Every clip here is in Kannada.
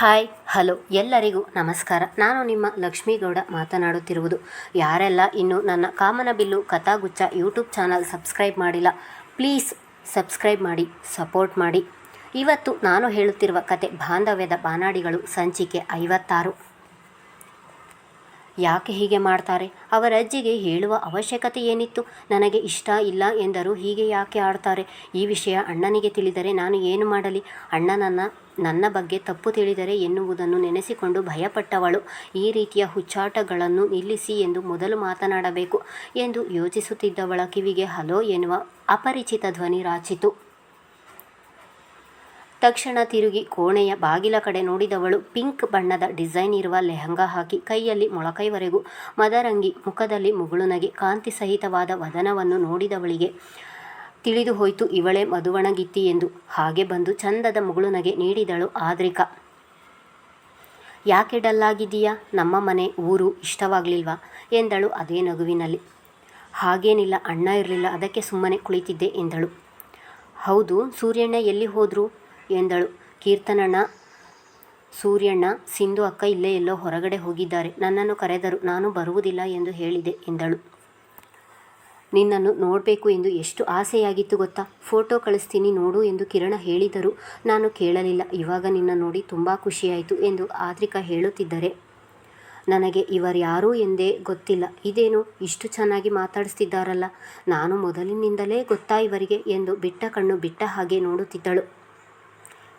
ಹಾಯ್, ಹಲೋ, ಎಲ್ಲರಿಗೂ ನಮಸ್ಕಾರ. ನಾನು ನಿಮ್ಮ ಲಕ್ಷ್ಮೀಗೌಡ ಮಾತನಾಡುತ್ತಿರುವುದು. ಯಾರೆಲ್ಲ ಇನ್ನೂ ನನ್ನ ಕಾಮನಬಿಲ್ಲು ಕಥಾಗುಚ್ಚ ಯೂಟ್ಯೂಬ್ ಚಾನಲ್ ಸಬ್ಸ್ಕ್ರೈಬ್ ಮಾಡಿಲ್ಲ, ಪ್ಲೀಸ್ ಸಬ್ಸ್ಕ್ರೈಬ್ ಮಾಡಿ, ಸಪೋರ್ಟ್ ಮಾಡಿ. ಇವತ್ತು ನಾನು ಹೇಳುತ್ತಿರುವ ಕತೆ ಬಾಂಧವ್ಯದ ಬಾನಾಡಿಗಳು ಸಂಚಿಕೆ ಐವತ್ತಾರು. ಯಾಕೆ ಹೀಗೆ ಮಾಡ್ತಾರೆ? ಅವರ ಅಜ್ಜಿಗೆ ಹೇಳುವ ಅವಶ್ಯಕತೆ ಏನಿತ್ತು? ನನಗೆ ಇಷ್ಟ ಇಲ್ಲ ಎಂದರೂ. ಹೀಗೆ ಯಾಕೆ ಆಡ್ತಾರೆ? ಈ ವಿಷಯ ಅಣ್ಣನಿಗೆ ತಿಳಿದರೆ ನಾನು ಏನು ಮಾಡಲಿ? ಅಣ್ಣನನ್ನ ನನ್ನ ಬಗ್ಗೆ ತಪ್ಪು ತಿಳಿದರೆ ಎನ್ನುವುದನ್ನು ನೆನೆಸಿಕೊಂಡು ಭಯಪಟ್ಟವಳು. ಈ ರೀತಿಯ ಹುಚ್ಚಾಟಗಳನ್ನು ನಿಲ್ಲಿಸಿ ಎಂದು ಮೊದಲು ಮಾತನಾಡಬೇಕು ಎಂದು ಯೋಚಿಸುತ್ತಿದ್ದವಳ ಕಿವಿಗೆ ಹಲೋ ಎನ್ನುವ ಅಪರಿಚಿತ ಧ್ವನಿ ರಾಚಿತು. ತಕ್ಷಣ ತಿರುಗಿ ಕೋಣೆಯ ಬಾಗಿಲ ಕಡೆ ನೋಡಿದವಳು ಪಿಂಕ್ ಬಣ್ಣದ ಡಿಸೈನ್ ಇರುವ ಲೆಹಂಗಾ ಹಾಕಿ ಕೈಯಲ್ಲಿ ಮೊಳಕೈವರೆಗೂ ಮದರಂಗಿ ಮುಖದಲ್ಲಿ ಮುಗುಳುನಗೆ ಕಾಂತಿ ಸಹಿತವಾದ ವದನವನ್ನು ನೋಡಿದವಳಿಗೆ ತಿಳಿದು ಹೋಯಿತು, ಇವಳೇ ಮದುವಣಗಿತ್ತಿ ಎಂದು. ಹಾಗೆ ಬಂದು ಚಂದದ ಮುಗುಳುನಗೆ ನೀಡಿದಳು ಆದ್ರಿಕಾ. ಯಾಕೆ ಡಲ್ಲಾಗಿದ್ದೀಯಾ? ನಮ್ಮ ಮನೆ, ಊರು ಇಷ್ಟವಾಗಲಿಲ್ವಾ? ಎಂದಳು ಅದೇ ನಗುವಿನಲ್ಲಿ. ಹಾಗೇನಿಲ್ಲ, ಅಣ್ಣ ಇರಲಿಲ್ಲ, ಅದಕ್ಕೆ ಸುಮ್ಮನೆ ಕುಳಿತಿದ್ದೆ ಎಂದಳು. ಹೌದು, ಸೂರ್ಯಣ್ಣ ಎಲ್ಲಿ ಹೋದರು? ಎಂದಳು. ಕೀರ್ತನಣ್ಣ ಸೂರ್ಯಣ್ಣ, ಸಿಂಧು ಅಕ್ಕ ಇಲ್ಲೇ ಎಲ್ಲೋ ಹೊರಗಡೆ ಹೋಗಿದ್ದಾರೆ. ನನ್ನನ್ನು ಕರೆದರು, ನಾನು ಬರುವುದಿಲ್ಲ ಎಂದು ಹೇಳಿದೆ ಎಂದಳು. ನಿನ್ನನ್ನು ನೋಡಬೇಕು ಎಂದು ಎಷ್ಟು ಆಸೆಯಾಗಿತ್ತು ಗೊತ್ತಾ? ಫೋಟೋ ಕಳಿಸ್ತೀನಿ ನೋಡು ಎಂದು ಕಿರಣ ಹೇಳಿದರು ನಾನು ಕೇಳಲಿಲ್ಲ. ಇವಾಗ ನಿನ್ನ ನೋಡಿ ತುಂಬ ಖುಷಿಯಾಯಿತು ಎಂದು ಆದ್ರಿಕಾ ಹೇಳುತ್ತಿದ್ದರೆ, ನನಗೆ ಇವರ್ಯಾರು ಎಂದೇ ಗೊತ್ತಿಲ್ಲ. ಇದೇನು, ಇಷ್ಟು ಚೆನ್ನಾಗಿ ಮಾತಾಡಿಸ್ತಿದ್ದಾರಲ್ಲ? ನಾನು ಮೊದಲಿನಿಂದಲೇ ಗೊತ್ತಾ ಇವರಿಗೆ ಎಂದು ಬಿಟ್ಟ ಕಣ್ಣು ಬಿಟ್ಟ ಹಾಗೆ ನೋಡುತ್ತಿದ್ದಳು.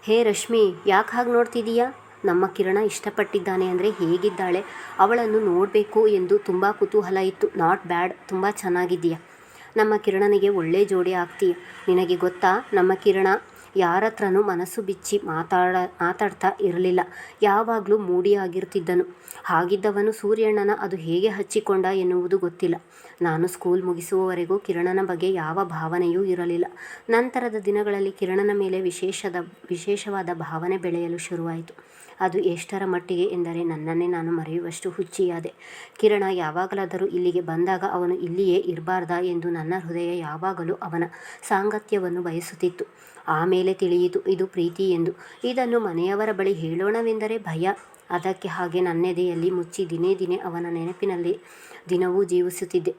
ಹೇ ರಶ್ಮಿ, ಯಾಕೆ ಹಾಗೆ ನೋಡ್ತಿದ್ದೀಯಾ ನಮ್ಮ ಕಿರಣ ಇಷ್ಟಪಟ್ಟಿದ್ದಾನೆ ಅಂದರೆ ಹೇಗಿದ್ದಾಳೆ? ಅವಳನ್ನು ನೋಡಬೇಕು ಎಂದು ತುಂಬ ಕುತೂಹಲ ಇತ್ತು. ನಾಟ್ ಬ್ಯಾಡ್, ತುಂಬ ಚೆನ್ನಾಗಿದ್ದೀಯ? ನಮ್ಮ ಕಿರಣನಿಗೆ ಒಳ್ಳೆ ಜೋಡಿ ಆಗ್ತೀಯ? ನಿನಗೆ ಗೊತ್ತಾ, ನಮ್ಮ ಕಿರಣ ಯಾರ ಹತ್ರನೂ ಮನಸ್ಸು ಬಿಚ್ಚಿ ಮಾತಾಡ, ಮಾತಾಡ್ತಾ ಇರಲಿಲ್ಲ. ಯಾವಾಗಲೂ ಮೂಡಿಯಾಗಿರ್ತಿದ್ದನು. ಹಾಗಿದ್ದವನು ಸೂರ್ಯಣ್ಣನ ಅದು ಹೇಗೆ ಹಚ್ಚಿಕೊಂಡ ಎನ್ನುವುದು ಗೊತ್ತಿಲ್ಲ. ನಾನು ಸ್ಕೂಲ್ ಮುಗಿಸುವವರೆಗೂ ಕಿರಣನ ಬಗ್ಗೆ ಯಾವ ಭಾವನೆಯೂ ಇರಲಿಲ್ಲ. ನಂತರದ ದಿನಗಳಲ್ಲಿ ಕಿರಣನ ಮೇಲೆ ವಿಶೇಷದ, ವಿಶೇಷವಾದ ಭಾವನೆ ಬೆಳೆಯಲು ಶುರುವಾಯಿತು. ಅದು ಎಷ್ಟರ ಮಟ್ಟಿಗೆ ಎಂದರೆ ನನ್ನನ್ನೇ ನಾನು ಮರೆಯುವಷ್ಟು ಹುಚ್ಚಿಯಾದೆ. ಕಿರಣ ಯಾವಾಗಲಾದರೂ ಇಲ್ಲಿಗೆ ಬಂದಾಗ ಅವನು ಇಲ್ಲಿಯೇ ಇರಬಾರ್ದ ಎಂದು ನನ್ನ ಹೃದಯ ಯಾವಾಗಲೂ ಅವನ ಸಾಂಗತ್ಯವನ್ನು ಬಯಸುತ್ತಿತ್ತು. ಆಮೇಲೆ ತಿಳಿಯಿತು. ಇದು ಪ್ರೀತಿ ಎಂದು. ಇದನ್ನು ಮನೆಯವರ ಬಳಿ ಹೇಳೋಣವೆಂದರೆ ಭಯ. ಅದಕ್ಕೆ ಹಾಗೆ ನನ್ನೆದೆಯಲ್ಲಿ ಮುಚ್ಚಿ ದಿನೇ ದಿನೇ ಅವನ ನೆನಪಿನಲ್ಲಿ ದಿನವೂ ಜೀವಿಸುತ್ತಿದ್ದೆ.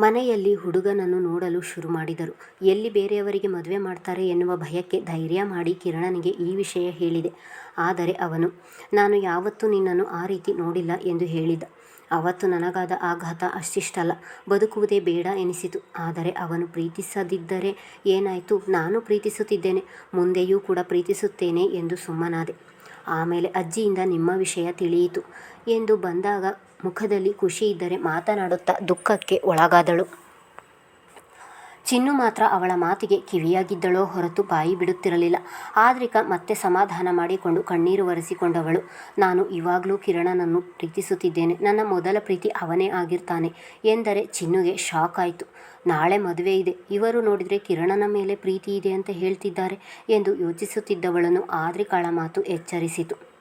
ಮನೆಯಲ್ಲಿ ಹುಡುಗನನ್ನು ನೋಡಲು ಶುರು ಮಾಡಿದರು. ಎಲ್ಲಿ ಬೇರೆಯವರಿಗೆ ಮದುವೆ ಮಾಡ್ತಾರೆ ಎನ್ನುವ ಭಯಕ್ಕೆ ಧೈರ್ಯ ಮಾಡಿ ಕಿರಣನಿಗೆ ಈ ವಿಷಯ ಹೇಳಿದೆ. ಆದರೆ ಅವನು, ನಾನು ಯಾವತ್ತೂ ನಿನ್ನನ್ನು ಆ ರೀತಿ ನೋಡಿಲ್ಲ ಎಂದು ಹೇಳಿದ. ಅವತ್ತು ನನಗಾದ ಆಘಾತ ಅಷ್ಟಿಷ್ಟಲ್ಲ. ಬದುಕುವುದೇ ಬೇಡ ಎನಿಸಿತು. ಆದರೆ ಅವನು ಪ್ರೀತಿಸದಿದ್ದರೆ ಏನಾಯಿತು? ನಾನು ಪ್ರೀತಿಸುತ್ತಿದ್ದೇನೆ. ಮುಂದೆಯೂ ಕೂಡ ಪ್ರೀತಿಸುತ್ತೇನೆ ಎಂದು ಸುಮ್ಮನಾದೆ. ಆಮೇಲೆ ಅಜ್ಜಿಯಿಂದ ನಿಮ್ಮ ವಿಷಯ ತಿಳಿಯಿತು ಎಂದು ಬಂದಾಗ ಮುಖದಲ್ಲಿ ಖುಷಿ ಇದ್ದರೆ ಮಾತನಾಡುತ್ತಾ ದುಃಖಕ್ಕೆ ಒಳಗಾದಳು. ಚಿನ್ನು ಮಾತ್ರ ಅವಳ ಮಾತಿಗೆ ಕಿವಿಯಾಗಿದ್ದಳೋ ಹೊರತು ಬಾಯಿ ಬಿಡುತ್ತಿರಲಿಲ್ಲ. ಆದ್ರಿಕ ಮತ್ತೆ ಸಮಾಧಾನ ಮಾಡಿಕೊಂಡು ಕಣ್ಣೀರು ಒರೆಸಿಕೊಂಡವಳು. ನಾನು ಇವಾಗಲೂ ಕಿರಣನನ್ನು ಪ್ರೀತಿಸುತ್ತಿದ್ದೇನೆ. ನನ್ನ ಮೊದಲ ಪ್ರೀತಿ ಅವನೇ ಆಗಿರ್ತಾನೆ ಎಂದರೆ ಚಿನ್ನುಗೆ ಶಾಕ್ ಆಯಿತು. ನಾಳೆ ಮದುವೆ ಇದೆ. ಇವರು ನೋಡಿದರೆ ಕಿರಣನ ಮೇಲೆ ಪ್ರೀತಿ ಇದೆ ಅಂತ ಹೇಳ್ತಿದ್ದಾರೆ ಎಂದು ಯೋಚಿಸುತ್ತಿದ್ದವಳನ್ನು ಆದ್ರಿಕಾಳ ಮಾತು ಎಚ್ಚರಿಸಿತು.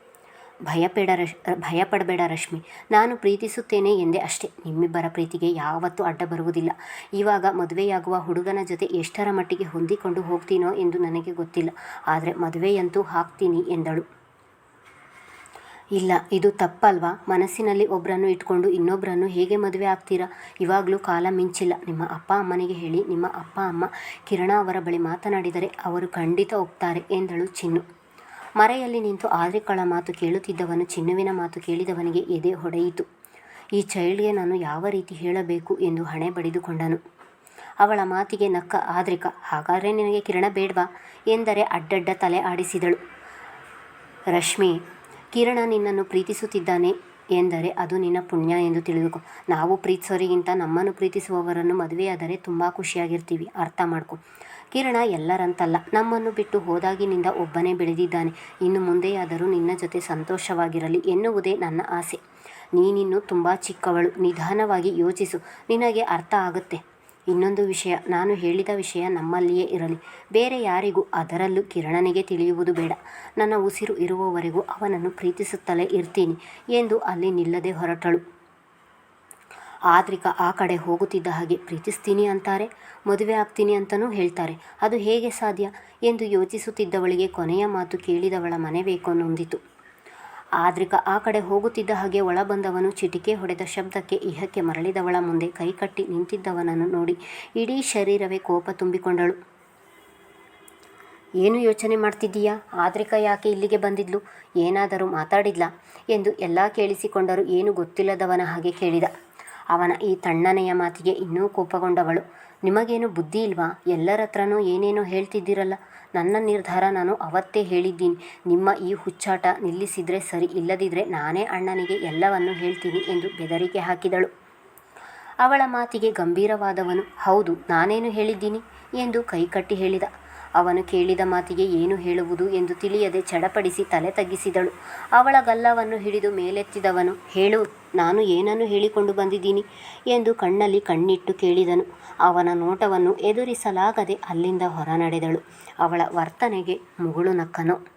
ಭಯಪಡ ರಶ್, ಭಯಪಡಬೇಡ ರಶ್ಮಿ. ನಾನು ಪ್ರೀತಿಸುತ್ತೇನೆ ಎಂದೇ ಅಷ್ಟೇ. ನಿಮ್ಮಿಬ್ಬರ ಪ್ರೀತಿಗೆ ಯಾವತ್ತೂ ಅಡ್ಡ ಬರುವುದಿಲ್ಲ. ಇವಾಗ ಮದುವೆಯಾಗುವ ಹುಡುಗನ ಜೊತೆ ಎಷ್ಟರ ಮಟ್ಟಿಗೆ ಹೊಂದಿಕೊಂಡು ಹೋಗ್ತೀನೋ ಎಂದು ನನಗೆ ಗೊತ್ತಿಲ್ಲ. ಆದರೆ ಮದುವೆಯಂತೂ ಹಾಕ್ತೀನಿ ಎಂದಳು. ಇಲ್ಲ, ಇದು ತಪ್ಪಲ್ವಾ? ಮನಸ್ಸಿನಲ್ಲಿ ಒಬ್ಬರನ್ನು ಇಟ್ಕೊಂಡು ಇನ್ನೊಬ್ಬರನ್ನು ಹೇಗೆ ಮದುವೆ ಆಗ್ತೀರಾ? ಇವಾಗಲೂ ಕಾಲ ಮಿಂಚಿಲ್ಲ. ನಿಮ್ಮ ಅಪ್ಪ ಅಮ್ಮನಿಗೆ ಹೇಳಿ, ನಿಮ್ಮ ಅಪ್ಪ ಅಮ್ಮ ಕಿರಣ ಅವರ ಬಳಿ ಮಾತನಾಡಿದರೆ ಅವರು ಖಂಡಿತ ಒಪ್ತಾರೆ ಎಂದಳು ಚಿನ್ನು. ಮರೆಯಲ್ಲಿ ನಿಂತು ಆದ್ರಿಕಳ ಮಾತು ಕೇಳುತ್ತಿದ್ದವನು ಚಿನ್ನುವಿನ ಮಾತು ಕೇಳಿದವನಿಗೆ ಎದೆ ಹೊಡೆಯಿತು. ಈ ಚೈಲ್ಡ್ಗೆ ನಾನು ಯಾವ ರೀತಿ ಹೇಳಬೇಕು ಎಂದು ಹಣೆ ಬಡಿದುಕೊಂಡನು. ಅವಳ ಮಾತಿಗೆ ನಕ್ಕ ಆದ್ರಿಕ, ಹಾಗಾದರೆ ನಿನಗೆ ಕಿರಣ ಬೇಡ್ವಾ? ಎಂದರೆ ಅಡ್ಡಡ್ಡ ತಲೆ ಆಡಿಸಿದಳು. ರಶ್ಮಿ, ಕಿರಣ ನಿನ್ನನ್ನು ಪ್ರೀತಿಸುತ್ತಿದ್ದಾನೆ ಎಂದರೆ ಅದು ನಿನ್ನ ಪುಣ್ಯ ಎಂದು ತಿಳಿದುಕೊ. ನಾವು ಪ್ರೀತಿಸೋರಿಗಿಂತ ನಮ್ಮನ್ನು ಪ್ರೀತಿಸುವವರನ್ನು ಮದುವೆಯಾದರೆ ತುಂಬ ಖುಷಿಯಾಗಿರ್ತೀವಿ. ಅರ್ಥ ಮಾಡ್ಕೊ. ಕಿರಣ ಎಲ್ಲರಂತಲ್ಲ. ನಮ್ಮನ್ನು ಬಿಟ್ಟು ಹೋದಾಗಿನಿಂದ ಒಬ್ಬನೇ ಬೆಳೆದಿದ್ದಾನೆ. ಇನ್ನು ಮುಂದೆಯಾದರೂ ನಿನ್ನ ಜೊತೆ ಸಂತೋಷವಾಗಿರಲಿ ಎನ್ನುವುದೇ ನನ್ನ ಆಸೆ. ನೀನಿನ್ನು ತುಂಬ ಚಿಕ್ಕವಳು. ನಿಧಾನವಾಗಿ ಯೋಚಿಸು. ನಿನಗೆ ಅರ್ಥ ಆಗುತ್ತೆ. ಇನ್ನೊಂದು ವಿಷಯ. ನಾನು ಹೇಳಿದ ವಿಷಯ ನಮ್ಮಲ್ಲಿಯೇ ಇರಲಿ. ಬೇರೆ ಯಾರಿಗೂ ಅದರಲ್ಲೂ ಕಿರಣನಿಗೆ ತಿಳಿಯುವುದು ಬೇಡ. ನನ್ನ ಉಸಿರು ಇರುವವರೆಗೂ ಅವನನ್ನು ಪ್ರೀತಿಸುತ್ತಲೇ ಇರ್ತೀನಿ ಎಂದು ಅಲ್ಲಿ ನಿಲ್ಲದೆ ಹೊರಟಳು. ಆದ್ರಿಕಾ ಆ ಕಡೆ ಹೋಗುತ್ತಿದ್ದ ಹಾಗೆ ಪ್ರೀತಿಸ್ತೀನಿ ಅಂತಾರೆ, ಮದುವೆ ಆಗ್ತೀನಿ ಅಂತಲೂ ಹೇಳ್ತಾರೆ. ಅದು ಹೇಗೆ ಸಾಧ್ಯ? ಎಂದು ಯೋಚಿಸುತ್ತಿದ್ದವಳಿಗೆ ಕೊನೆಯ ಮಾತು ಕೇಳಿದವಳ ಮನೆ ಬೇಕೋ ನೊಂದಿತು ಆದ್ರಿಕ ಆ ಕಡೆ ಹೋಗುತ್ತಿದ್ದ ಹಾಗೆ ಒಳ ಬಂದವನು ಚಿಟಿಕೆ ಹೊಡೆದ ಶಬ್ದಕ್ಕೆ ಇಹಕ್ಕೆ ಮರಳಿದವಳ ಮುಂದೆ ಕೈಕಟ್ಟಿ ನಿಂತಿದ್ದವನನ್ನು ನೋಡಿ ಇಡೀ ಶರೀರವೇ ಕೋಪ ತುಂಬಿಕೊಂಡಳು. ಏನು ಯೋಚನೆ ಮಾಡ್ತಿದ್ದೀಯಾ? ಆದ್ರಿಕ ಯಾಕೆ ಇಲ್ಲಿಗೆ ಬಂದಿದ್ಲು? ಏನಾದರೂ ಮಾತಾಡಿದ್ಲಾ? ಎಂದು ಎಲ್ಲ ಕೇಳಿಸಿಕೊಂಡರೂ ಏನು ಗೊತ್ತಿಲ್ಲದವನ ಹಾಗೆ ಕೇಳಿದ. ಅವನ ಈ ತಣ್ಣನೆಯ ಮಾತಿಗೆ ಇನ್ನೂ ಕೋಪಗೊಂಡವಳು. ನಿಮಗೇನು ಬುದ್ಧಿ ಇಲ್ವಾ? ಎಲ್ಲರ ಹತ್ರನೂ ಏನೇನೋ ಹೇಳ್ತಿದ್ದೀರಲ್ಲ? ನನ್ನ ನಿರ್ಧಾರ ನಾನು ಅವತ್ತೇ ಹೇಳಿದ್ದೀನಿ. ನಿಮ್ಮ ಈ ಹುಚ್ಚಾಟ ನಿಲ್ಲಿಸಿದರೆ ಸರಿ ಇಲ್ಲದಿದ್ದರೆ ನಾನೇ ಅಣ್ಣನಿಗೆ ಎಲ್ಲವನ್ನು ಹೇಳ್ತೀನಿ ಎಂದು ಬೆದರಿಕೆ ಹಾಕಿದಳು. ಅವಳ ಮಾತಿಗೆ ಗಂಭೀರವಾದವನು, ಹೌದು, ನಾನೇನು ಹೇಳಿದ್ದೀನಿ? ಎಂದು ಕೈಕಟ್ಟಿ ಹೇಳಿದ. ಅವನು ಕೇಳಿದ ಮಾತಿಗೆ ಏನು ಹೇಳುವುದು ಎಂದು ತಿಳಿಯದೆ ಚಡಪಡಿಸಿ ತಲೆ ತಗ್ಗಿಸಿದಳು. ಅವಳ ಗಲ್ಲವನ್ನು ಹಿಡಿದು ಮೇಲೆತ್ತಿದವನು, ಹೇಳು, ನಾನು ಏನನ್ನು ಹೇಳಿಕೊಂಡು ಬಂದಿದ್ದೀನಿ? ಎಂದು ಕಣ್ಣಲ್ಲಿ ಕಣ್ಣಿಟ್ಟು ಕೇಳಿದನು. ಅವನ ನೋಟವನ್ನು ಎದುರಿಸಲಾಗದೆ ಅಲ್ಲಿಂದ ಹೊರ ನಡೆದಳು ಅವಳ ವರ್ತನೆಗೆ ಮುಗುಳು ನಕ್ಕನು.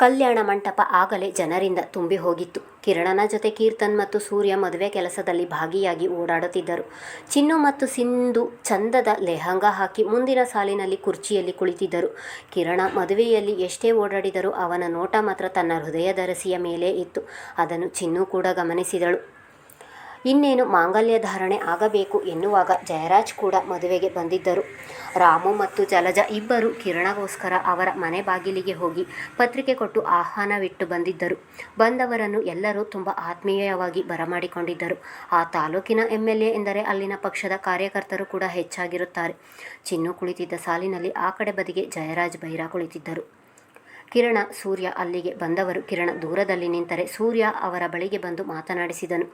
ಕಲ್ಯಾಣ ಮಂಟಪ ಆಗಲೇ ಜನರಿಂದ ತುಂಬಿ ಹೋಗಿತ್ತು. ಕಿರಣನ ಜೊತೆ ಕೀರ್ತನ್ ಮತ್ತು ಸೂರ್ಯ ಮದುವೆ ಕೆಲಸದಲ್ಲಿ ಭಾಗಿಯಾಗಿ ಓಡಾಡುತ್ತಿದ್ದರು. ಚಿನ್ನು ಮತ್ತು ಸಿಂಧು ಚಂದದ ಲೆಹಂಗ ಹಾಕಿ ಮುಂದಿನ ಸಾಲಿನಲ್ಲಿ ಕುರ್ಚಿಯಲ್ಲಿ ಕುಳಿತಿದ್ದರು. ಕಿರಣ ಮದುವೆಯಲ್ಲಿ ಎಷ್ಟೇ ಓಡಾಡಿದರೂ ಅವನ ನೋಟ ಮಾತ್ರ ತನ್ನ ಹೃದಯದರಸಿಯ ಮೇಲೆ ಇತ್ತು. ಅದನ್ನು ಚಿನ್ನು ಕೂಡ ಗಮನಿಸಿದಳು. ಇನ್ನೇನು ಮಾಂಗಲ್ಯ ಧಾರಣೆ ಆಗಬೇಕು ಎನ್ನುವಾಗ ಜಯರಾಜ್ ಕೂಡ ಮದುವೆಗೆ ಬಂದಿದ್ದರು. ರಾಮು ಮತ್ತು ಜಲಜ ಇಬ್ಬರು ಕಿರಣಗೋಸ್ಕರ ಅವರ ಮನೆ ಬಾಗಿಲಿಗೆ ಹೋಗಿ ಪತ್ರಿಕೆ ಕೊಟ್ಟು ಆಹ್ವಾನವಿಟ್ಟು ಬಂದಿದ್ದರು. ಬಂದವರನ್ನು ಎಲ್ಲರೂ ತುಂಬ ಆತ್ಮೀಯವಾಗಿ ಬರಮಾಡಿಕೊಂಡಿದ್ದರು. ಆ ತಾಲೂಕಿನ ಎಂ ಎಲ್ ಎ ಎಂದರೆ ಅಲ್ಲಿನ ಪಕ್ಷದ ಕಾರ್ಯಕರ್ತರು ಕೂಡ ಹೆಚ್ಚಾಗಿರುತ್ತಾರೆ. ಚಿನ್ನು ಕುಳಿತಿದ್ದ ಸಾಲಿನಲ್ಲಿ ಆ ಕಡೆ ಬದಿಗೆ ಜಯರಾಜ್ ಬೈರ ಕುಳಿತಿದ್ದರು. ಕಿರಣ ಸೂರ್ಯ ಅಲ್ಲಿಗೆ ಬಂದವರು. ಕಿರಣ ದೂರದಲ್ಲಿ ನಿಂತರೆ ಸೂರ್ಯ ಅವರ ಬಳಿಗೆ ಬಂದು ಮಾತನಾಡಿಸಿದನು.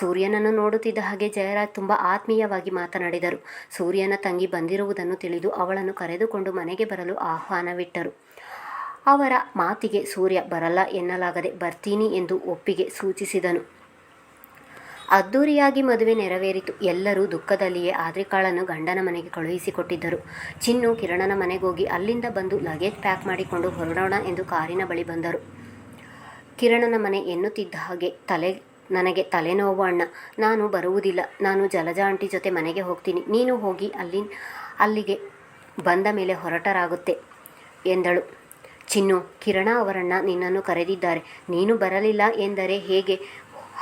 ಸೂರ್ಯನನ್ನು ನೋಡುತ್ತಿದ್ದ ಹಾಗೆ ಜಯರಾಜ್ ತುಂಬ ಆತ್ಮೀಯವಾಗಿ ಮಾತನಾಡಿದರು. ಸೂರ್ಯನ ತಂಗಿ ಬಂದಿರುವುದನ್ನು ತಿಳಿದು ಅವಳನ್ನು ಕರೆದುಕೊಂಡು ಮನೆಗೆ ಬರಲು ಆಹ್ವಾನವಿಟ್ಟರು. ಅವರ ಮಾತಿಗೆ ಸೂರ್ಯ ಬರಲ್ಲ ಎನ್ನಲಾಗದೆ ಬರ್ತೀನಿ ಎಂದು ಒಪ್ಪಿಗೆ ಸೂಚಿಸಿದನು. ಅದ್ದೂರಿಯಾಗಿ ಮದುವೆ ನೆರವೇರಿತು. ಎಲ್ಲರೂ ದುಃಖದಲ್ಲಿಯೇ ಆದ್ರಿಕಾಳನ್ನು ಗಂಡನ ಮನೆಗೆ ಕಳುಹಿಸಿಕೊಟ್ಟಿದ್ದರು. ಚಿನ್ನು ಕಿರಣನ ಮನೆಗೋಗಿ ಅಲ್ಲಿಂದ ಬಂದು ಲಗೇಜ್ ಪ್ಯಾಕ್ ಮಾಡಿಕೊಂಡು ಹೊರಡೋಣ ಎಂದು ಕಾರಿನ ಬಳಿ ಬಂದರು. ಕಿರಣನ ಮನೆ ಎನ್ನುತ್ತಿದ್ದ ಹಾಗೆ ತಲೆ, ನನಗೆ ತಲೆನೋವು ಅಣ್ಣ. ನಾನು ಬರುವುದಿಲ್ಲ. ನಾನು ಜಲಜಾಂಟಿ ಜೊತೆ ಮನೆಗೆ ಹೋಗ್ತೀನಿ. ನೀನು ಹೋಗಿ ಅಲ್ಲಿ, ಅಲ್ಲಿಗೆ ಬಂದ ಮೇಲೆ ಹೊರಟರಾಗುತ್ತೆ ಎಂದಳು. ಚಿನ್ನು, ಕಿರಣ ಅವರಣ್ಣ ನಿನ್ನನ್ನು ಕರೆದಿದ್ದಾರೆ. ನೀನು ಬರಲಿಲ್ಲ ಎಂದರೆ ಹೇಗೆ?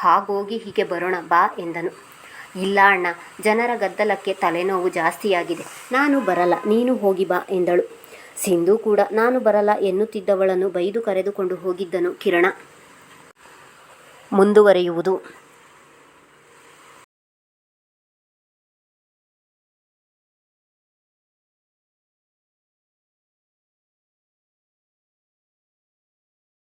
ಹಾಗೋಗಿ ಹೀಗೆ ಬರೋಣ ಬಾ ಎಂದನು. ಇಲ್ಲ ಅಣ್ಣ, ಜನರ ಗದ್ದಲಕ್ಕೆ ತಲೆನೋವು ಜಾಸ್ತಿಯಾಗಿದೆ. ನಾನು ಬರಲ್ಲ, ನೀನು ಹೋಗಿ ಬಾ ಎಂದಳು. ಸಿಂಧು ಕೂಡ, ನಾನು ಬರಲ್ಲ ಎನ್ನುತ್ತಿದ್ದವಳನ್ನು ಬೈದು ಕರೆದುಕೊಂಡು ಹೋಗಿದ್ದನು ಕಿರಣ. ಮುಂದುವರಿಯುವುದು.